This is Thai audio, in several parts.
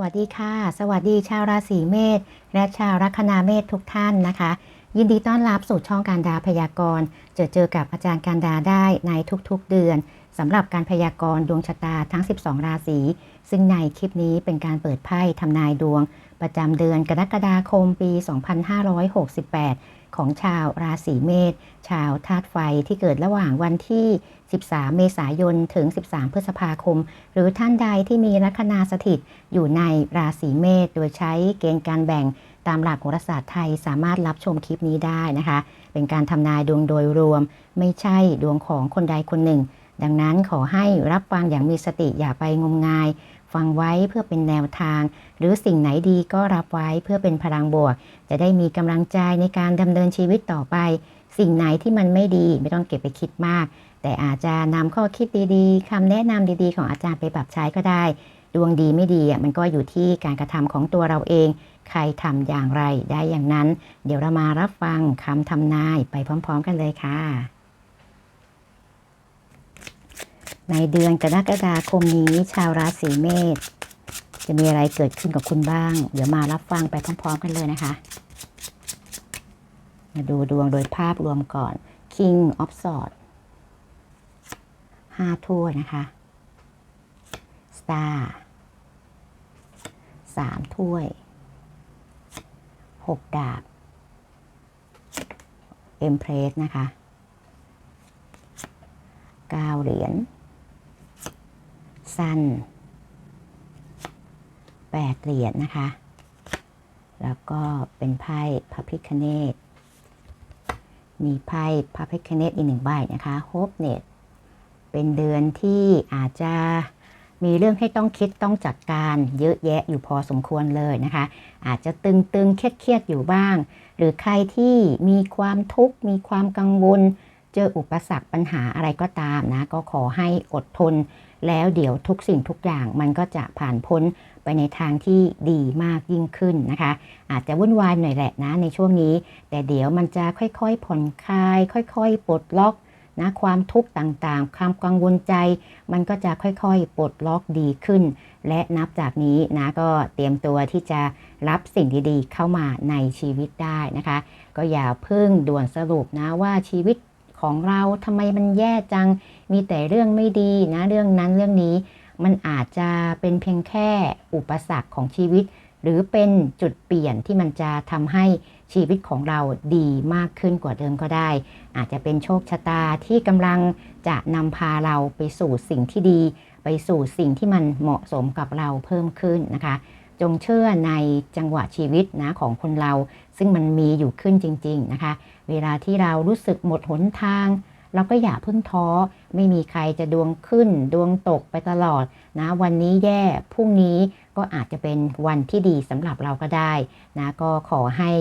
วัสดีค่ะ สวัสดีชาวราศีเมษและชาวลัคนาเมษทุกท่านนะคะ ยินดีต้อนรับสู่ช่องการดาพยากรณ์เจอเจอกับอาจารย์การดาได้ในทุกๆเดือนสำหรับการพยากรณ์ดวงชะตาทั้ง 12 ราศี ซึ่งในคลิปนี้เป็นการเปิดไพ่ทำนายดวง ประจำเดือนกรกฎาคมปี 2568 ของชาวราศีเมษชาวธาตุไฟที่เกิดระหว่างวันที่ 13 เมษายน ถึง 13 พฤษภาคม หรือท่านใดที่มีลัคนาสถิตอยู่ในราศีเมษโดยใช้เกณฑ์การแบ่ง ตามหลักโหราศาสตร์ไทยสามารถรับชมคลิปนี้ได้นะคะ เป็นการทำนายดวงโดยรวม ไม่ใช่ดวงของคนใดคนหนึ่ง ดังนั้นขอให้รับฟังอย่างมีสติอย่าไปงมงาย ฟังไว้เพื่อเป็นแนวทาง หรือสิ่งไหนดีก็รับไว้เพื่อเป็นพลังบวก จะได้มีกำลังใจในการดำเนินชีวิตต่อไป สิ่งไหนที่มันไม่ดีไม่ต้องเก็บไปคิดมาก แต่อาจจะนำข้อคิดดีๆคำแนะนำดีๆ ของอาจารย์ไปปรับใช้ก็ได้ ดวงดีไม่ดีอะมันก็อยู่ที่การกระทำของตัวเราเอง ใครทำอย่างไรได้อย่างนั้น เดี๋ยวเรามารับฟังคำทำนายไปพร้อม ๆ กันเลยค่ะ ในเดือนกรกฎาคมนี้ชาวราศีเมษจะมีอะไรเกิดขึ้นกับคุณบ้าง เดี๋ยวมารับฟังไปพร้อม ๆ กันเลยนะคะ มาดูดวงโดยภาพรวมก่อน King of Swords ห้าถ้วยนะคะ Star สามถ้วยหกดาบ Empress นะคะเก้าเหรียญ สั้นแปดเหรียญนะคะ แล้วก็เป็นไพ่พระพิคเนตมีไพ่พระพิคเนตอีกหนึ่งใบนะคะโฮปเนตเป็นเดือนที่อาจจะ มีเรื่องให้ต้องคิดต้องจัดการเยอะแยะอยู่พอสมควรเลยนะคะ อาจจะตึงๆเครียดๆอยู่บ้าง หรือใครที่มีความทุกข์มีความกังวล เจออุปสรรคปัญหาอะไรก็ตามนะ ก็ขอให้อดทน แล้วเดี๋ยวทุกสิ่งทุกอย่างมันก็จะผ่านพ้นไปในทางที่ดีมากยิ่งขึ้นนะคะ อาจจะวุ่นวายหน่อยแหละนะในช่วงนี้ แต่เดี๋ยวมันจะค่อยๆผ่อนคลาย ค่อย ๆ ปลดล็อก นะความทุกข์ต่างๆ ความกังวลใจ มันก็จะค่อยๆ ปลดล็อกดีขึ้น และนับจากนี้นะก็เตรียมตัวที่จะรับสิ่งดีๆ เข้ามาในชีวิตได้นะคะ ก็อย่าเพิ่งด่วนสรุปนะว่าชีวิตของเราทำไมมันแย่จัง มีแต่เรื่องไม่ดีนะเรื่องนั้นเรื่องนี้ มันอาจจะเป็นเพียงแค่อุปสรรคของชีวิต หรือเป็นจุดเปลี่ยนที่มันจะทำให้ ชีวิตของเราดีมากขึ้นกว่าเดิมก็ได้ อาจจะเป็นโชคชะตาที่กำลังจะนำพาเราไปสู่สิ่งที่ดี ไปสู่สิ่งที่มันเหมาะสมกับเราเพิ่มขึ้นนะคะ จงเชื่อในจังหวะชีวิตนะของคนเรา ซึ่งมันมีอยู่ขึ้นจริง ๆนะคะ เวลาที่เรารู้สึกหมดหนทางเราก็อย่าเพิ่งท้อ ไม่มีใครจะดวงขึ้น ดวงตกไปตลอดนะ วันนี้แย่ พรุ่งนี้ก็อาจจะเป็นวันที่ดีสำหรับเราก็ได้นะ ก็ขอให้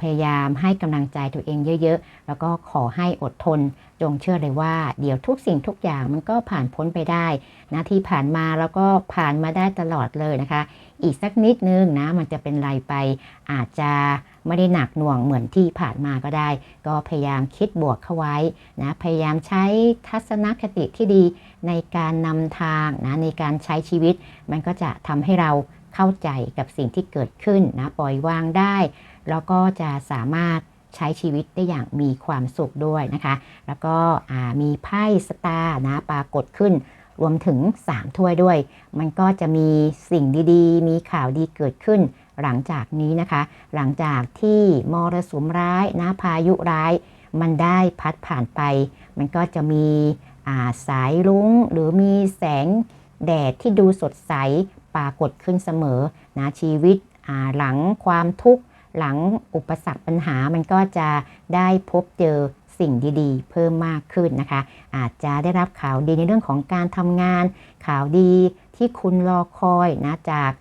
พยายามให้กำลังใจตัวเองเยอะๆ แล้วก็ขอให้อดทน จงเชื่อเลยว่า เดี๋ยวทุกสิ่งทุกอย่างมันก็ผ่านพ้นไปได้นะที่ผ่านมาแล้วก็ผ่านมาได้ตลอดเลยนะคะ อีกสักนิดนึงนะมันจะเป็นไรไป อาจจะไม่ได้หนักหน่วงเหมือนที่ผ่านมาก็ได้ ก็พยายามคิดบวกเข้าไว้นะพยายามใช้ทัศนคติที่ดีในการนำทางนะในการใช้ชีวิต มันก็จะทำให้เราเข้าใจกับสิ่งที่เกิดขึ้นนะปล่อยวางได้ แล้วก็จะสามารถใช้ชีวิตได้อย่างมีความสุขด้วยนะคะ แล้วก็มีไพ่สตาร์นะปรากฏขึ้นรวมถึง 3 ถ้วยด้วย มันก็จะมีสิ่งดีๆ มีข่าวดีเกิดขึ้น หลังจากนี้นะคะ หลังจากที่มรสุมร้ายนะพายุร้าย มันได้พัดผ่านไป มันก็จะมีสายรุ้งหรือมีแสงแดดที่ดูสดใสปรากฏขึ้นเสมอนะชีวิตหลังความทุกข์ หลังอุปสรรคปัญหามันก็จะได้พบเจอสิ่งดีๆ เพิ่มมากขึ้นนะคะ อาจจะได้รับข่าวดีในเรื่องของการทำงาน ข่าวดีที่คุณรอคอยนะจาก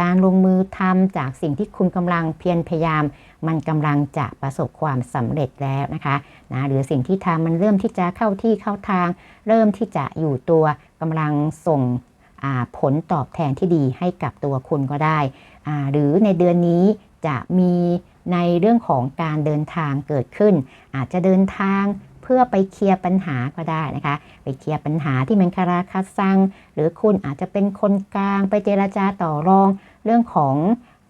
การลงมือทำจากสิ่งที่คุณกำลังเพียรพยายาม มันกำลังจะประสบความสำเร็จแล้วนะคะนะหรือสิ่งที่ทำมันเริ่มที่จะเข้าที่เข้าทาง เริ่มที่จะอยู่ตัวกำลังส่งผลตอบแทนที่ดีให้กับตัวคุณก็ได้ หรือในเดือนนี้ จะมีในเรื่องของการเดินทางเกิดขึ้น อาจจะเดินทางเพื่อไปเคลียร์ปัญหาก็ได้นะคะ ไปเคลียร์ปัญหาที่มันคาราคาซัง หรือคุณอาจจะเป็นคนกลางไปเจราจาต่อรองเรื่องของ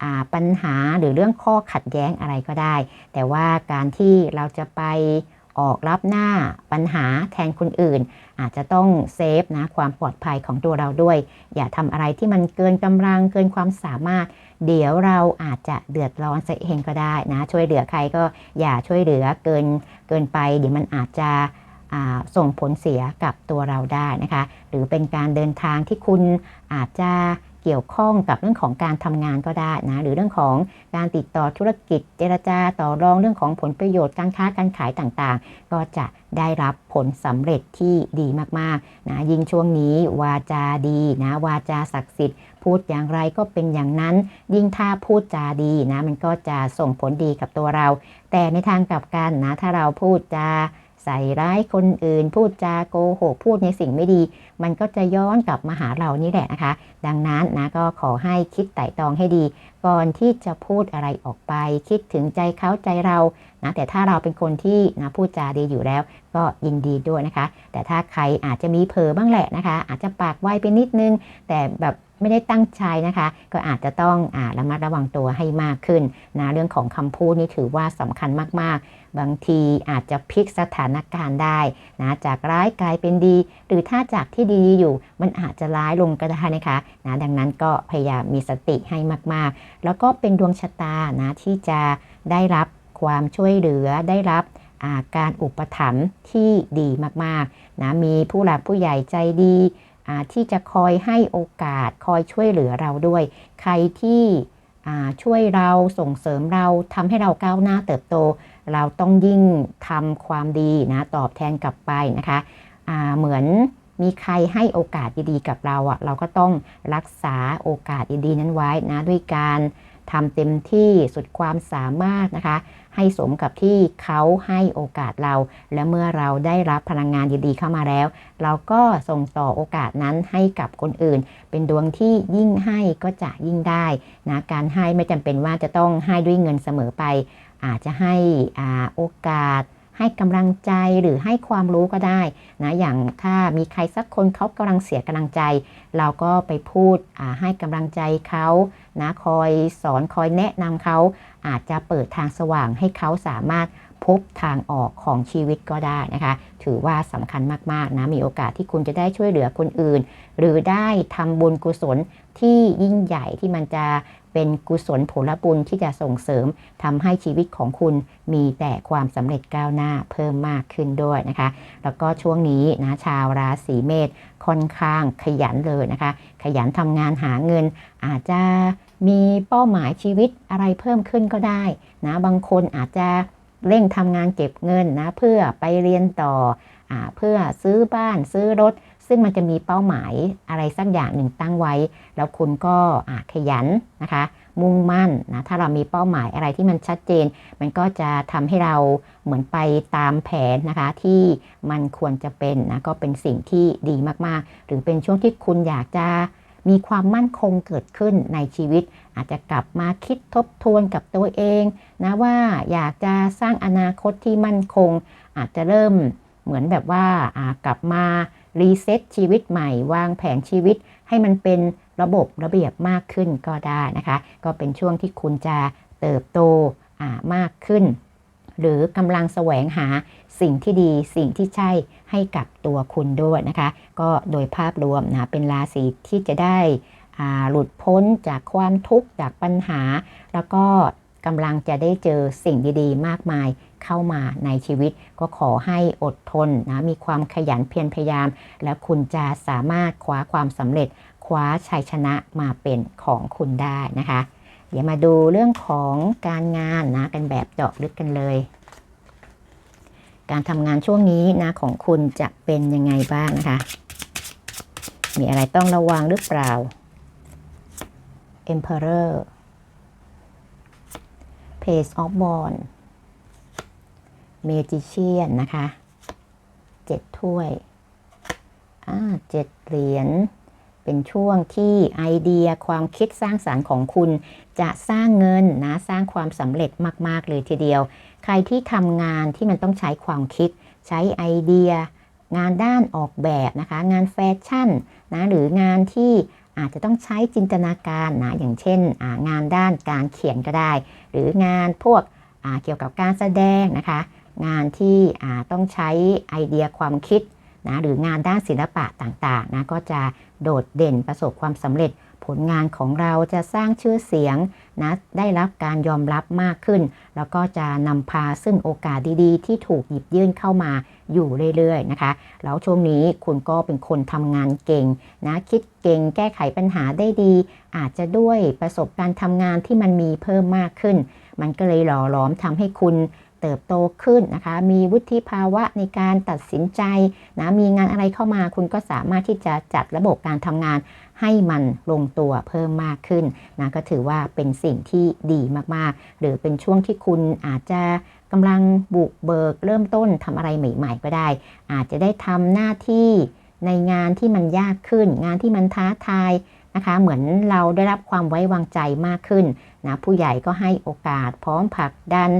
อปัญหาหรือเรื่องข้อขัดแย้งอะไรก็ได้ แต่ว่าการที่เราจะไป ออกรับหน้าปัญหาแทนคนอื่น อาจจะต้องเซฟนะความปลอดภัยของตัวเราด้วย อย่าทำอะไรที่มันเกินกำลังเกินความสามารถ เดี๋ยวเราอาจจะเดือดร้อนซะเองก็ได้นะช่วยเหลือใครก็อย่าช่วยเหลือเกินเกินไป เดี๋ยวมันอาจจะส่งผลเสียกับตัวเราได้นะคะ หรือเป็นการเดินทางที่คุณอาจจะ กี่ยวข้องกับเรื่องของการทำงานก็ได้นะหรือเรื่องของการติดต่อธุรกิจเจรจาต่อรองเรื่องของผลประโยชน์การค้าการขายต่างๆ ก็จะได้รับผลสำเร็จที่ดีมากๆนะยิ่งช่วงนี้วาจาดีนะวาจาศักดิ์สิทธิ์พูดอย่างไรก็เป็นอย่างนั้น ยิ่งถ้าพูดจาดีนะมันก็จะส่งผลดีกับตัวเรา แต่ในทางกลับกันนะถ้าเราพูดจาใส่ร้ายคนอื่น พูดจาโกหกพูดในสิ่งไม่ดี มันก็จะย้อนกลับมาหาเรานี่แหละนะคะ ดังนั้นนะก็ขอให้คิดไต่ตรองให้ดี ก่อนที่จะพูดอะไรออกไป คิดถึงใจเขาใจเรานะแต่ถ้าเราเป็นคนที่นะพูดจาดีอยู่แล้ว ก็ยินดีด้วยนะคะ แต่ถ้าใครอาจจะมีเผลอบ้างแหละนะคะ อาจจะปากไวไปนิดนึง แต่แบบไม่ได้ตั้งใจนะคะ ก็อาจจะต้องอ่าระมัดระวังตัวให้มากขึ้นนะเรื่องของคำพูดนี่ถือว่าสำคัญมากๆ บางทีอาจจะพลิกสถานการณ์ได้นะจากร้ายกลายเป็นดี หรือถ้าจากที่ดีอยู่ มันอาจจะร้ายลงก็ได้นะคะนะดังนั้นก็พยายามมีสติให้มากๆ แล้วก็เป็นดวงชะตานะที่จะได้รับความช่วยเหลือได้รับาการอุปถัมภ์ที่ดีมากๆนะมีผู้หลักผู้ใหญ่ใจดีที่จะคอยให้โอกาสคอยช่วยเหลือเราด้วย ใครที่ช่วยเราส่งเสริมเราทำให้เราก้าวหน้าเติบโต เราต้องยิ่งทำความดีนะตอบแทนกลับไปนะคะเหมือน มีใครให้โอกาสดีๆกับเราอะ่ะเราก็ต้องรักษาโอกาสดีๆนั้นไว้นะด้วยการทำเต็มที่สุดความสามารถนะคะ ให้สมกับที่เขาให้โอกาสเรา และเมื่อเราได้รับพลังงานดีๆเข้ามาแล้ว เราก็ส่งต่อโอกาสนั้นให้กับคนอื่น เป็นดวงที่ยิ่งให้ก็จะยิ่งได้นะการให้ไม่จำเป็นว่าจะต้องให้ด้วยเงินเสมอไป อาจจะให้อาโอกาส ให้กำลังใจหรือให้ความรู้ก็ได้นะอย่างถ้ามีใครสักคนเขากำลังเสียกำลังใจ เราก็ไปพูดให้กำลังใจเขานะคอยสอนคอยแนะนำเขาอาจจะเปิดทางสว่างให้เขาสามารถพบทางออกของชีวิตก็ได้นะคะ ถือว่าสำคัญมาก ๆ นะ มีโอกาสที่คุณจะได้ช่วยเหลือคนอื่น หรือได้ทำบุญกุศลที่ยิ่งใหญ่ที่มันจะ เป็นกุศลผลบุญที่จะส่งเสริมทำให้ชีวิตของคุณมีแต่ความสำเร็จก้าวหน้าเพิ่มมากขึ้นด้วยนะคะ แล้วก็ช่วงนี้นะชาวราศีเมษค่อนข้างขยันเลยนะคะ ขยันทำงานหาเงิน อาจจะมีเป้าหมายชีวิตอะไรเพิ่มขึ้นก็ได้นะบางคนอาจจะเร่งทำงานเก็บเงินนะเพื่อไปเรียนต่ออเพื่อซื้อบ้านซื้อรถ ซึ่งมันจะมีเป้าหมายอะไรสักอย่างหนึ่งตั้งไว้ แล้วคุณก็ขยันนะคะ มุ่งมั่นนะถ้าเรามีเป้าหมายอะไรที่มันชัดเจน มันก็จะทำให้เราเหมือนไปตามแผนนะคะ ที่มันควรจะเป็นนะก็เป็นสิ่งที่ดีมากๆ หรือเป็นช่วงที่คุณอยากจะมีความมั่นคงเกิดขึ้นในชีวิต อาจจะกลับมาคิดทบทวนกับตัวเองนะว่าอยากจะสร้างอนาคตที่มั่นคง อาจจะเริ่มเหมือนแบบว่ากลับมา รีเซ็ตชีวิตใหม่ วางแผนชีวิตให้มันเป็นระบบระเบียบมากขึ้นก็ได้นะคะ ก็เป็นช่วงที่คุณจะเติบโตมากขึ้น หรือกำลังแสวงหาสิ่งที่ดีสิ่งที่ใช่ให้กับตัวคุณด้วยนะคะ ก็โดยภาพรวมนะเป็นราศีที่จะได้หลุดพ้นจากความทุกข์จากปัญหา แล้วก็กำลังจะได้เจอสิ่งดีๆ มากมาย เข้ามาในชีวิต ก็ขอให้อดทนนะมีความขยันเพียรพยายาม แล้วคุณจะสามารถคว้าความสำเร็จ คว้าชัยชนะมาเป็นของคุณได้นะคะ เดี๋ยวมาดูเรื่องของการงานนะกันแบบเจาะลึกกันเลย การทำงานช่วงนี้นะของคุณจะเป็นยังไงบ้างนะคะ มีอะไรต้องระวังหรือเปล่า Emperor Page of Born Wands Magician นะคะเจ็ดถ้วยอ่าเจ็ดเหรียญเป็นช่วงที่ไอเดียความคิดสร้างสารรค์ของคุณจะสร้างเงินนะสร้างความสำเร็จมาก ๆ เลยทีเดียว ใครที่ทำงานที่มันต้องใช้ความคิด ใช้ไอเดีย งานด้านออกแบบนะคะ งานแฟชั่นนะหรืองานที่อาจจะต้องใช้จินตนาการนะอย่างเช่นงานด้านการเขียนก็ได้ หรืองานพวกเกี่ยวกับการแสดงนะคะ งานที่ต้องใช้ไอเดียความคิดนะหรืองานด้านศิลปะต่างๆนะก็จะโดดเด่นประสบความสำเร็จ ผลงานของเราจะสร้างชื่อเสียงนะได้รับการยอมรับมากขึ้น แล้วก็จะนำพาซึ่งโอกาสดีๆ ที่ถูกหยิบยื่นเข้ามาอยู่เรื่อยๆนะคะแล้วช่วงนี้คุณก็เป็นคนทำงานเก่งนะคิดเก่งแก้ไขปัญหาได้ดี อาจจะด้วยประสบการณ์ทำงานที่มันมีเพิ่มมากขึ้น มันก็เลยหล่อหลอมทำให้คุณ เติบโตขึ้นนะคะ มีวุฒิภาวะในการตัดสินใจนะมีงานอะไรเข้ามาคุณก็สามารถที่จะจัดระบบการทำงานให้มันลงตัวเพิ่มมากขึ้นนะก็ถือว่าเป็นสิ่งที่ดีมากๆ หรือเป็นช่วงที่คุณอาจจะกำลังบุกเบิกเริ่มต้นทำอะไรใหม่ ๆ ก็ได้ อาจจะได้ทำหน้าที่ในงานที่มันยากขึ้น งานที่มันท้าทายนะคะ เหมือนเราได้รับความไว้วางใจมากขึ้นนะผู้ใหญ่ก็ให้โอกาสพร้อมผลักดัน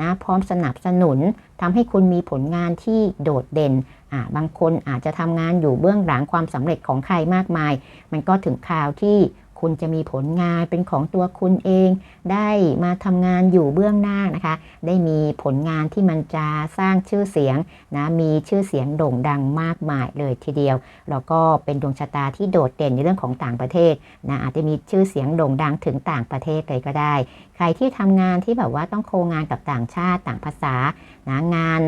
นะพร้อมสนับสนุนทำให้คุณมีผลงานที่โดดเด่นอ่าบางคนอาจจะทำงานอยู่เบื้องหลังความสำเร็จของใครมากมาย มันก็ถึงคราวที่ คุณจะมีผลงานเป็นของตัวคุณเอง ได้มาทำงานอยู่เบื้องหน้านะคะ ได้มีผลงานที่มันจะสร้างชื่อเสียงนะมีชื่อเสียงโด่งดังมากมายเลยทีเดียวแล้วก็เป็นดวงชะตาที่โดดเด่นในเรื่องของต่างประเทศนะอาจจะมีชื่อเสียงโด่งดังถึงต่างประเทศเลยก็ได้ ใครที่ทำงานที่แบบว่าต้องโคงานกับต่างชาติต่างภาษานะงาน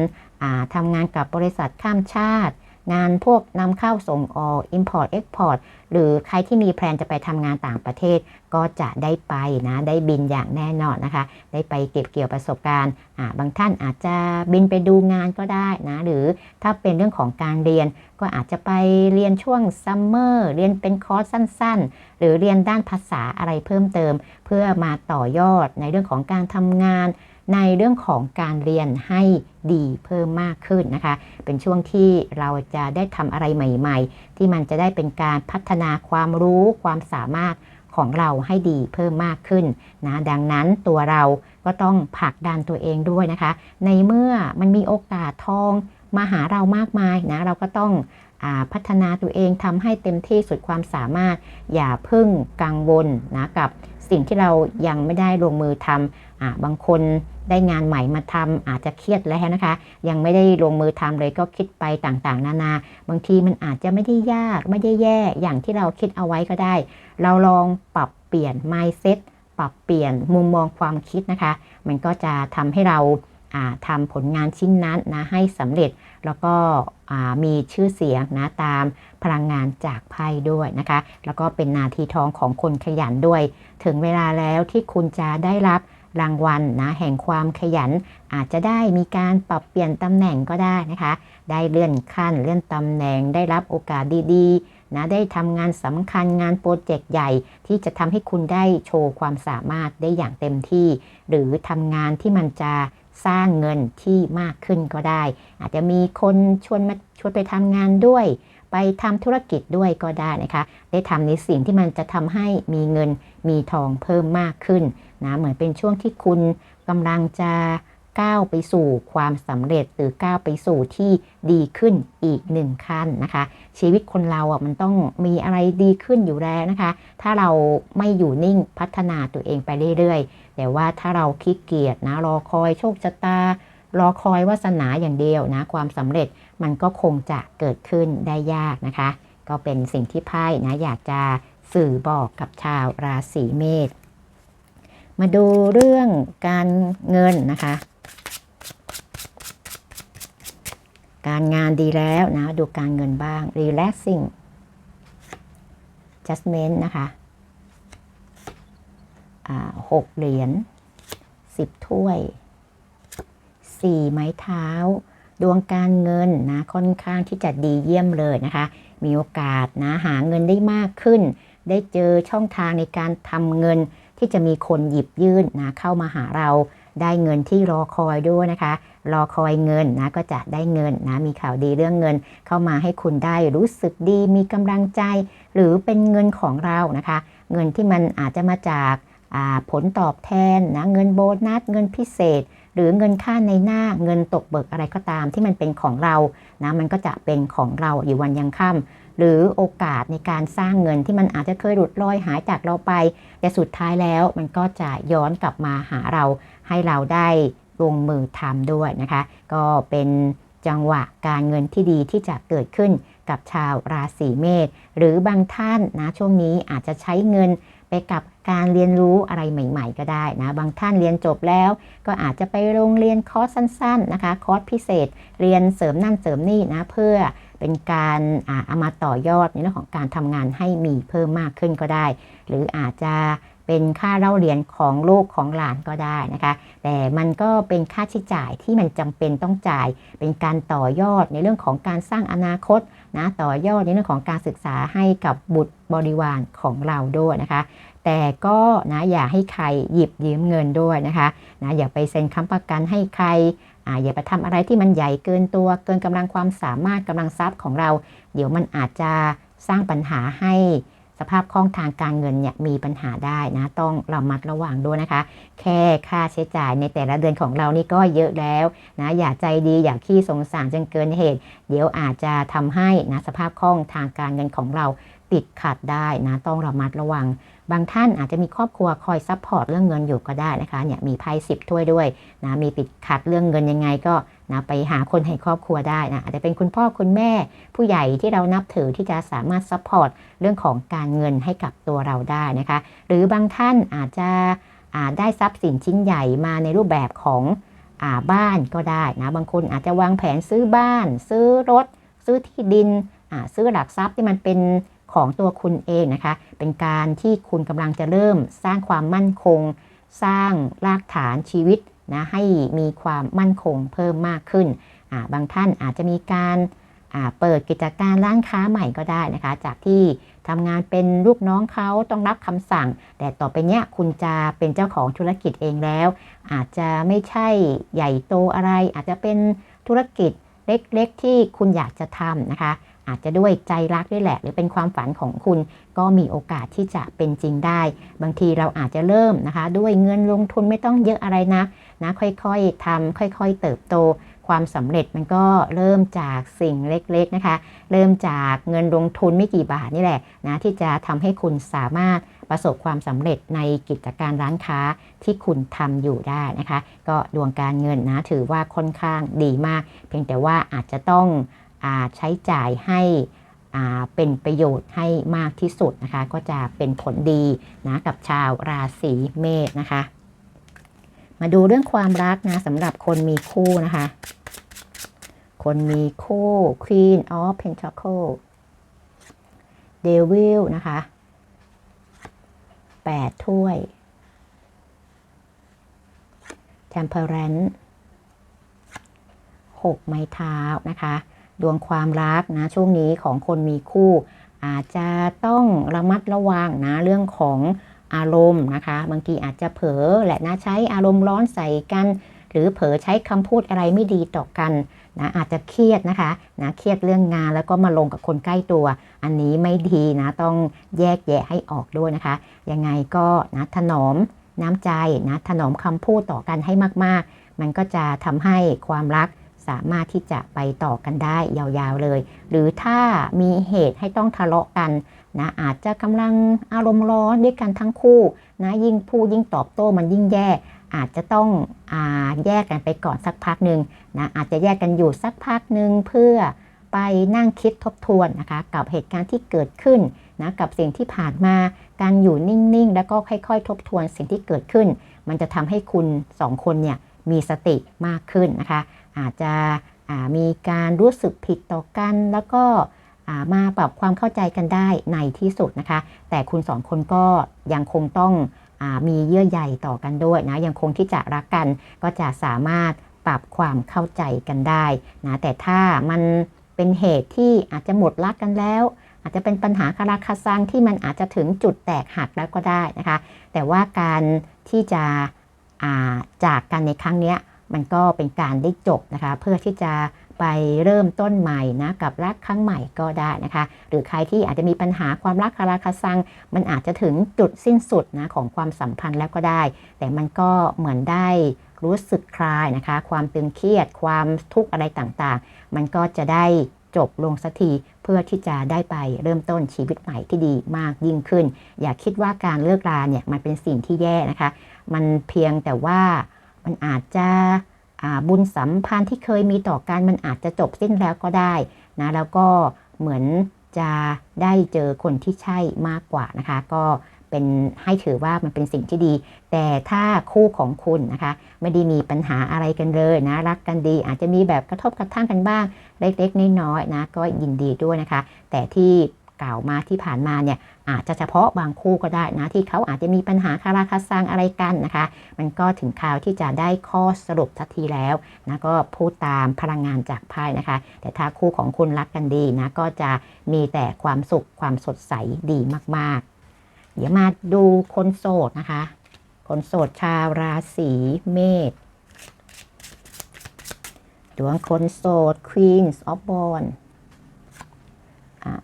ทำงานกับบริษัทข้ามชาติ งานพวกนำเข้าส่งออก Import Export หรือใครที่มีแพลนจะไปทำงานต่างประเทศ ก็จะได้ไปนะ ได้บินอย่างแน่นอนนะคะ ได้ไปเก็บเกี่ยวประสบการณ์บางท่านอาจจะบินไปดูงานก็ได้นะ หรือถ้าเป็นเรื่องของการเรียนก็อาจจะไปเรียนช่วงซัมเมอร์เรียนเป็นคอร์สสั้น ๆ หรือเรียนด้านภาษาอะไรเพิ่มเติม เพื่อมาต่อยอดในเรื่องของการทำงาน ในเรื่องของการเรียนให้ดีเพิ่มมากขึ้นนะคะ เป็นช่วงที่เราจะได้ทำอะไรใหม่ ๆ ที่มันจะได้เป็นการพัฒนาความรู้ความสามารถของเราให้ดีเพิ่มมากขึ้นนะดังนั้นตัวเราก็ต้องผลักดันตัวเองด้วยนะคะ ในเมื่อมันมีโอกาสทองมาหาเรามากมายนะเราก็ต้องอพัฒนาตัวเองทำให้เต็มที่สุดความสามารถ อย่าพึ่งกังวลนะกับ สิ่งที่เรายังไม่ได้ลงมือทำบางคนได้งานใหม่มาทำอาจจะเครียดแล้วนะคะ ยังไม่ได้ลงมือทำเลยก็คิดไปต่างๆ นานา บางทีมันอาจจะไม่ได้ยากไม่ได้แย่อย่างที่เราคิดเอาไว้ก็ได้ เราลองปรับเปลี่ยน mindset ปรับเปลี่ยนมุมมองความคิดนะคะ มันก็จะทำให้เราทำผลงานชิ้นนั้นนะให้สำเร็จแล้วก็มีชื่อเสียงนะตามพลังงานจากไพ่ด้วยนะคะ แล้วก็เป็นนาทีทองของคนขยันด้วย ถึงเวลาแล้วที่คุณจะได้รับรางวัลนะแห่งความขยัน อาจจะได้มีการปรับเปลี่ยนตำแหน่งก็ได้นะคะ ได้เลื่อนขั้นเลื่อนตำแหน่งได้รับโอกาสดีๆนะได้ทำงานสำคัญงานโปรเจกต์ใหญ่ ที่จะทำให้คุณได้โชว์ความสามารถได้อย่างเต็มที่ หรือทำงานที่มันจะสร้างเงินที่มากขึ้นก็ได้ อาจจะมีคนชวนมาชวนไปทำงานด้วย ไปทำธุรกิจด้วยก็ได้นะคะ ได้ทำในสิ่งที่มันจะทำให้มีเงินมีทองเพิ่มมากขึ้นนะเหมือนเป็นช่วงที่คุณกำลังจะก้าวไปสู่ความสำเร็จหรือก้าวไปสู่ที่ดีขึ้นอีกหนึ่งขั้นนะคะ ชีวิตคนเราอะมันต้องมีอะไรดีขึ้นอยู่แล้วนะคะ ถ้าเราไม่อยู่นิ่งพัฒนาตัวเองไปเรื่อยๆ แต่ว่าถ้าเราขี้เกียจนะรอคอยโชคชะตา รอคอยวาสนาอย่างเดียวนะความสำเร็จมันก็คงจะเกิดขึ้นได้ยากนะคะ ก็เป็นสิ่งที่ไพ่นะอยากจะสื่อบอกกับชาวราศีเมษมาดูเรื่องการเงินนะคะ การงานดีแล้วนะ ดูการเงินบ้าง relaxing adjustment นะคะหกเหรียญสิบถ้วย สี่ไม้เท้า ดวงการเงินนะค่อนข้างที่จะดีเยี่ยมเลยนะคะ มีโอกาสนะหาเงินได้มากขึ้น ได้เจอช่องทางในการทำเงินที่จะมีคนหยิบยื่นนะเข้ามาหาเราได้เงินที่รอคอยด้วยนะคะ รอคอยเงินนะก็จะได้เงินนะ มีข่าวดีเรื่องเงินเข้ามาให้คุณได้รู้สึกดี มีกำลังใจ หรือเป็นเงินของเรานะคะ เงินที่มันอาจจะมาจากผลตอบแทนนะ เงินโบนัส เงินพิเศษ หรือเงินค่าในหน้าเงินตกเบิกอะไรก็ตามที่มันเป็นของเรานะมันก็จะเป็นของเราอยู่วันยังค่ำหรือโอกาสในการสร้างเงินที่มันอาจจะเคยหลุดลอยหายจากเราไป แต่สุดท้ายแล้วมันก็จะย้อนกลับมาหาเรา ให้เราได้ลงมือทำด้วยนะคะ ก็เป็นจังหวะการเงินที่ดีที่จะเกิดขึ้นกับชาวราศีเมษหรือบางท่านนะช่วงนี้อาจจะใช้เงิน ไปกับการเรียนรู้อะไรใหม่ ๆ ก็ได้นะบางท่านเรียนจบแล้ว ก็อาจจะไปโรงเรียนคอร์สสั้น ๆ นะคะคอร์สพิเศษ เรียนเสริมนั่นเสริมนี่นะเพื่อเป็นการเอามาต่อยอดในเรื่องของการทำงานให้มีเพิ่มมากขึ้นก็ได้ หรืออาจจะเป็นค่าเล่าเรียนของลูกของหลานก็ได้นะคะ แต่มันก็เป็นค่าใช้จ่ายที่มันจำเป็นต้องจ่าย เป็นการต่อยอดในเรื่องของการสร้างอนาคต นะต่อยอดในเรื่องของการศึกษาให้กับบุตรบริวารของเราด้วยนะคะ แต่ก็นะอย่าให้ใครหยิบยืมเงินด้วยนะคะนะอย่าไปเซ็นค้ำประกันให้ใครอ่าอย่าไปทำอะไรที่มันใหญ่เกินตัวเกินกำลังความสามารถกำลังทรัพย์ของเรา เดี๋ยวมันอาจจะสร้างปัญหาให้ สภาพคล่องทางการเงินเนี่ยมีปัญหาได้นะ ต้องระมัดระวังด้วยนะคะ แค่ค่าใช้จ่ายในแต่ละเดือนของเรานี่ก็เยอะแล้วนะอย่าใจดีอย่าขี้สงสารจนเกินเหตุ เดี๋ยวอาจจะทำให้นะสภาพคล่องทางการเงินของเราติดขัดได้นะต้องระมัดระวัง บางท่านอาจจะมีครอบครัวคอยซัพพอร์ตเรื่องเงินอยู่ก็ได้นะคะเนี่ยมีไพ่สิบถ้วยด้วยนะมีติดขัดเรื่องเงินยังไงก็ นะไปหาคนให้ครอบครัวได้นะอาจจะเป็นคุณพ่อคุณแม่ผู้ใหญ่ที่เรานับถือที่จะสามารถซัพพอร์ตเรื่องของการเงินให้กับตัวเราได้นะคะ หรือบางท่านอาจจะอ่าได้ทรัพย์สินชิ้นใหญ่มาในรูปแบบของอาบ้านก็ได้นะบางคนอาจจะวางแผนซื้อบ้าน ซื้อรถ ซื้อที่ดินซื้อหลักทรัพย์ที่มันเป็นของตัวคุณเองนะคะ เป็นการที่คุณกำลังจะเริ่มสร้างความมั่นคง สร้างรากฐานชีวิต นะให้มีความมั่นคงเพิ่มมากขึ้นาบางท่านอาจจะมีการาเปิดกิจการร้านค้าใหม่ก็ได้นะคะ จากที่ทำงานเป็นลูกน้องเขาต้องรับคำสั่ง แต่ต่อไปเนี้ยคุณจะเป็นเจ้าของธุรกิจเองแล้ว อาจจะไม่ใช่ใหญ่โตอะไร อาจจะเป็นธุรกิจเล็กๆ ที่คุณอยากจะทำนะคะ อาจจะด้วยใจรักด้วยแหละ หรือเป็นความฝันของคุณก็มีโอกาสที่จะเป็นจริงได้ บางทีเราอาจจะเริ่มนะคะ ด้วยเงินลงทุนไม่ต้องเยอะอะไรนะ นะค่อยๆทำค่อยๆ เติบโต ความสำเร็จมันก็เริ่มจากสิ่งเล็กๆนะคะ เริ่มจากเงินลงทุนไม่กี่บาทนี่แหละนะที่จะทำให้คุณสามารถประสบความสำเร็จในกิจการร้านค้าที่คุณทำอยู่ได้นะคะ ก็ดวงการเงินนะถือว่าค่อนข้างดีมาก เพียงแต่ว่าอาจจะต้องอใช้จ่ายให้เป็นประโยชน์ให้มากที่สุดนะคะ ก็จะเป็นผลดีนะกับชาวราศีเมษนะคะ มาดูเรื่องความรักนะสำหรับคนมีคู่นะคะ คนมีคู่ Queen of pentacles Devil นะคะแปดถ้วย Temperance หกไม้เท้านะคะ ดวงความรักนะช่วงนี้ของคนมีคู่ อาจจะต้องระมัดระวังนะเรื่องของ อารมณ์นะคะ บางทีอาจจะเผลอและนะใช้อารมณ์ร้อนใส่กัน หรือเผลอใช้คำพูดอะไรไม่ดีต่อกันนะอาจจะเครียดนะคะนะเครียดเรื่องงานแล้วก็มาลงกับคนใกล้ตัว อันนี้ไม่ดีนะต้องแยกแยะให้ออกด้วยนะคะ ยังไงก็นะถนอมน้ำใจนะถนอมคำพูดต่อกันให้มากๆ มันก็จะทำให้ความรักสามารถที่จะไปต่อกันได้ยาวๆเลย หรือถ้ามีเหตุให้ต้องทะเลาะกัน นะอาจจะกำลังอารมณ์ร้อนด้วยกันทั้งคู่นะยิ่งพูดยิ่งตอบโต้มันยิ่งแย่อาจจะต้องอแยกกันไปก่อนสักพักหนึ่งนะอาจจะแยกกันอยู่สักพักหนึ่งเพื่อไปนั่งคิดทบทวนนะคะกับเหตุการณ์ที่เกิดขึ้นนะกับสิ่งที่ผ่านมาการอยู่นิ่งๆ แล้วก็ค่อยๆ ทบทวนสิ่งที่เกิดขึ้น มันจะทำให้คุณสองคนเนี่ยมีสติมากขึ้นนะคะอาจจะมีการรู้สึกผิดต่อกันแล้วก็ มาปรับความเข้าใจกันได้ในที่สุดนะคะ แต่คุณสองคนก็ยังคงต้องอมีเยื่อใยต่อกันด้วยนะ ยังคงที่จะรักกันก็จะสามารถปรับความเข้าใจกันได้นะแต่ถ้ามันเป็นเหตุที่อาจจะหมดรักกันแล้ว อาจจะเป็นปัญหาคาราคาซังที่มันอาจจะถึงจุดแตกหักแล้วก็ได้นะคะ แต่ว่าการที่จะาจากกันในครั้งนี้มันก็เป็นการได้จบนะคะ เพื่อที่จะ ไปเริ่มต้นใหม่นะกับรักครั้งใหม่ก็ได้นะคะ หรือใครที่อาจจะมีปัญหาความรักคาราคาซัง มันอาจจะถึงจุดสิ้นสุดนะของความสัมพันธ์แล้วก็ได้ แต่มันก็เหมือนได้รู้สึกคลายนะคะ ความตึงเครียด ความทุกข์อะไรต่างๆ มันก็จะได้จบลงสักทีเพื่อที่จะได้ไปเริ่มต้นชีวิตใหม่ที่ดีมากยิ่งขึ้น อย่าคิดว่าการเลิกราเนี่ยมันเป็นสิ่งที่แย่นะคะ มันเพียงแต่ว่ามันอาจจะ บุญสัมพันธ์ที่เคยมีต่อกันมันอาจจะจบสิ้นแล้วก็ได้นะแล้วก็เหมือนจะได้เจอคนที่ใช่มากกว่านะคะ ก็เป็นให้ถือว่ามันเป็นสิ่งที่ดี แต่ถ้าคู่ของคุณนะคะ ไม่ได้มีปัญหาอะไรกันเลยนะ รักกันดี อาจจะมีแบบกระทบกระทั่งกันบ้าง เล็กๆน้อยๆนะ ก็ยินดีด้วยนะคะ แต่ที่ กล่าวมาที่ผ่านมาเนี่ยอาจจะเฉพาะบางคู่ก็ได้นะ ที่เขาอาจจะมีปัญหาคาราคาซังอะไรกันนะคะ มันก็ถึงคราวที่จะได้ข้อสรุปทันทีแล้วนะก็พูดตามพลังงานจากไพ่นะคะ แต่ถ้าคู่ของคุณรักกันดีนะก็จะมีแต่ความสุขความสดใสดีมากๆ เดี๋ยวมาดูคนโสดนะคะ คนโสดชาวราศีเมษดวงคนโสด Queens of b o n อะ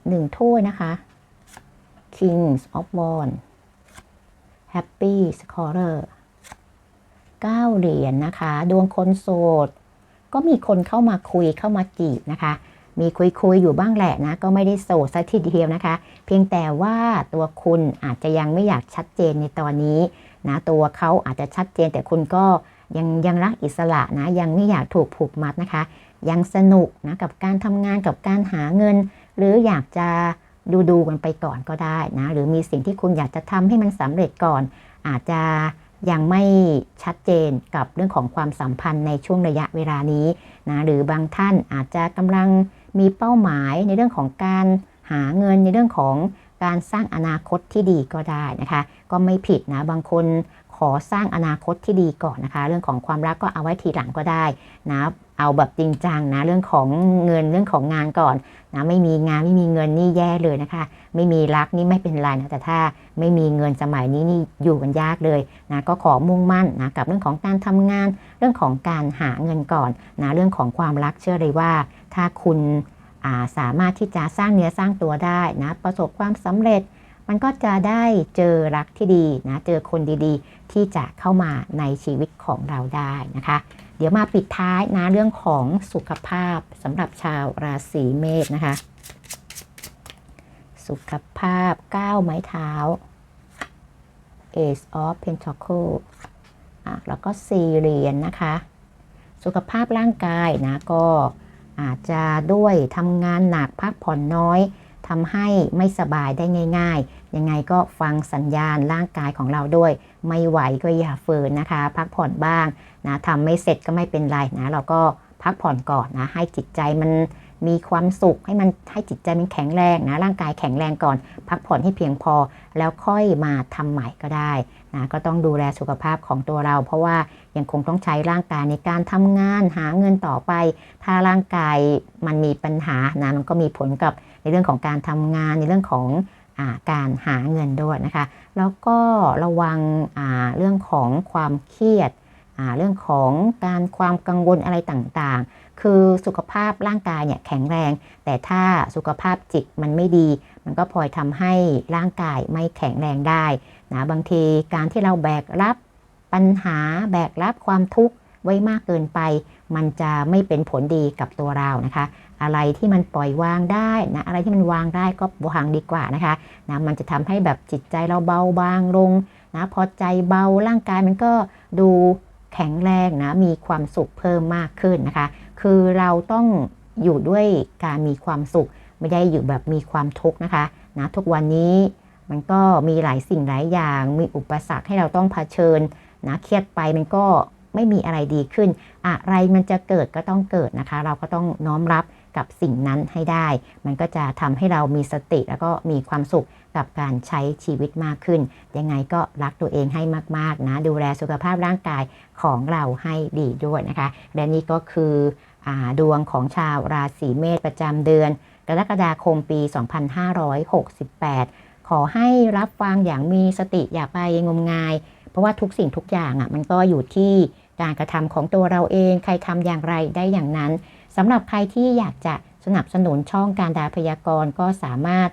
หนึ่งถ้วยนะคะ Kings of w a n d Happy Scholar เก้าเหรียญนะคะ ดวงคนโสด ก็มีคนเข้ามาคุยเข้ามาจีบนะคะ มีคุยคุยอยู่บ้างแหละนะ ก็ไม่ได้โสดซะทีเดียวนะคะ เพียงแต่ว่าตัวคุณอาจจะยังไม่อยากชัดเจนในตอนนี้นะ ตัวเขาอาจจะชัดเจนแต่คุณก็ยังยังรักอิสระนะ ยังไม่อยากถูกผูกมัดนะคะ ยังสนุกนะกับการทำงานกับการหาเงิน หรืออยากจะดูดูกันไปก่อนก็ได้นะหรือมีสิ่งที่คุณอยากจะทำให้มันสำเร็จก่อน อาจจะยังไม่ชัดเจนกับเรื่องของความสัมพันธ์ในช่วงระยะเวลานี้นะหรือบางท่านอาจจะกำลังมีเป้าหมายในเรื่องของการหาเงินในเรื่องของการสร้างอนาคตที่ดีก็ได้นะคะ ก็ไม่ผิดนะบางคนขอสร้างอนาคตที่ดีก่อนนะคะ เรื่องของความรักก็เอาไว้ทีหลังก็ได้นะ เอาแบบจริงจังนะ เรื่องของเงินเรื่องของงานก่อนนะไม่มีงานไม่มีเงินนี่แย่เลยนะคะ ไม่มีรักนี่ไม่เป็นไรนะแต่ถ้าไม่มีเงินสมัยนี้นี่อยู่กันยากเลยนะก็ขอมุ่งมั่นนะกับเรื่องของการทำงาน เรื่องของการหาเงินก่อนนะเรื่องของความรักเชื่อเลยว่า ถ้าคุณาสามารถที่จะสร้างเนื้อสร้างตัวได้นะประสบความสำเร็จมันก็จะได้เจอรักที่ดีนะ เจอคนดีๆ ที่จะเข้ามาในชีวิตของเราได้นะคะ เดี๋ยวมาปิดท้ายนะเรื่องของสุขภาพสำหรับชาวราศีเมษนะคะ สุขภาพ9ไม้เท้า Ace of Pentacle อะแล้วก็สี่เหรียญนนะคะ สุขภาพร่างกายนะ ก็อาจจะด้วยทำงานหนักพักผ่อนน้อยทำให้ไม่สบายได้ง่าย ๆ ยังไงก็ฟังสัญญาณร่างกายของเราด้วย ไม่ไหวก็อย่าฝืนนะคะ พักผ่อนบ้างนะทำไม่เสร็จก็ไม่เป็นไรนะ เราก็พักผ่อนก่อนนะ ให้จิตใจมันมีความสุขให้มันให้จิตใจมันแข็งแรงนะร่างกายแข็งแรงก่อน พักผ่อนให้เพียงพอ แล้วค่อยมาทำใหม่ก็ได้นะก็ต้องดูแลสุขภาพของตัวเรา เพราะว่ายังคงต้องใช้ร่างกายในการทำงานหาเงินต่อไป ถ้าร่างกายมันมีปัญหานะมันก็มีผลกับในเรื่องของการทำงานในเรื่องของ การหาเงินด้วยนะคะ แล้วก็ระวังเรื่องของความเครียด เรื่องของการความกังวลอะไรต่างๆ คือสุขภาพร่างกายเนี่ยแข็งแรง แต่ถ้าสุขภาพจิตมันไม่ดี มันก็พลอยทำให้ร่างกายไม่แข็งแรงได้นะ บางทีการที่เราแบกรับปัญหาแบกรับความทุกข์ ไว้มากเกินไป มันจะไม่เป็นผลดีกับตัวเรานะคะ อะไรที่มันปล่อยวางได้นะอะไรที่มันวางได้ก็วางดีกว่านะคะนะมันจะทำให้แบบจิตใจเราเบาบางลงนะพอใจเบาร่างกายมันก็ดูแข็งแรงนะมีความสุขเพิ่มมากขึ้นนะคะ คือเราต้องอยู่ด้วยการมีความสุขไม่ได้อยู่แบบมีความทุกข์นะคะนะทุกวันนี้มันก็มีหลายสิ่งหลายอย่าง มีอุปสรรคให้เราต้องเผชิญนะเครียดไปมันก็ ไม่มีอะไรดีขึ้น อะไรมันจะเกิดก็ต้องเกิดนะคะ เราก็ต้องน้อมรับกับสิ่งนั้นให้ได้ มันก็จะทำให้เรามีสติแล้วก็มีความสุขกับการใช้ชีวิตมากขึ้น ยังไงก็รักตัวเองให้มากๆนะ ดูแลสุขภาพร่างกายของเราให้ดีด้วยนะคะ และนี่ก็คืออดวงของชาวราศีเมษประจำเดือน กรกฎาคมปี 2568 ขอให้รับฟังอย่างมีสติอย่าไปงมงาย เพราะว่าทุกสิ่งทุกอย่างอะมันก็อยู่ที่ การกระทำของตัวเราเอง ใครทำอย่างไรได้อย่างนั้นสำหรับใครที่อยากจะสนับสนุนช่องการดาพยากรณ์ก็สามารถ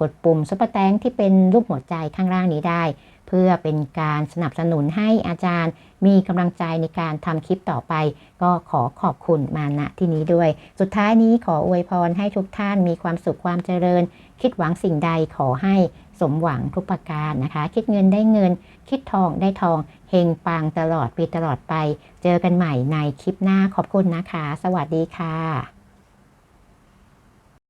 กดปุ่มซุปเปอร์แตงที่เป็นรูปหัวใจข้างล่างนี้ได้ เพื่อเป็นการสนับสนุนให้อาจารย์ มีกำลังใจในการทำคลิปต่อไป ก็ขอขอบคุณมาณที่นี้ด้วย สุดท้ายนี้ขออวยพรให้ทุกท่านมีความสุขความเจริญ คิดหวังสิ่งใดขอให้สมหวังทุกประการนะคะ คิดเงินได้เงิน คิดทองได้ทอง เฮงปังตลอดปีตลอดไป เจอกันใหม่ในคลิปหน้าขอบคุณนะคะ สวัสดีค่ะ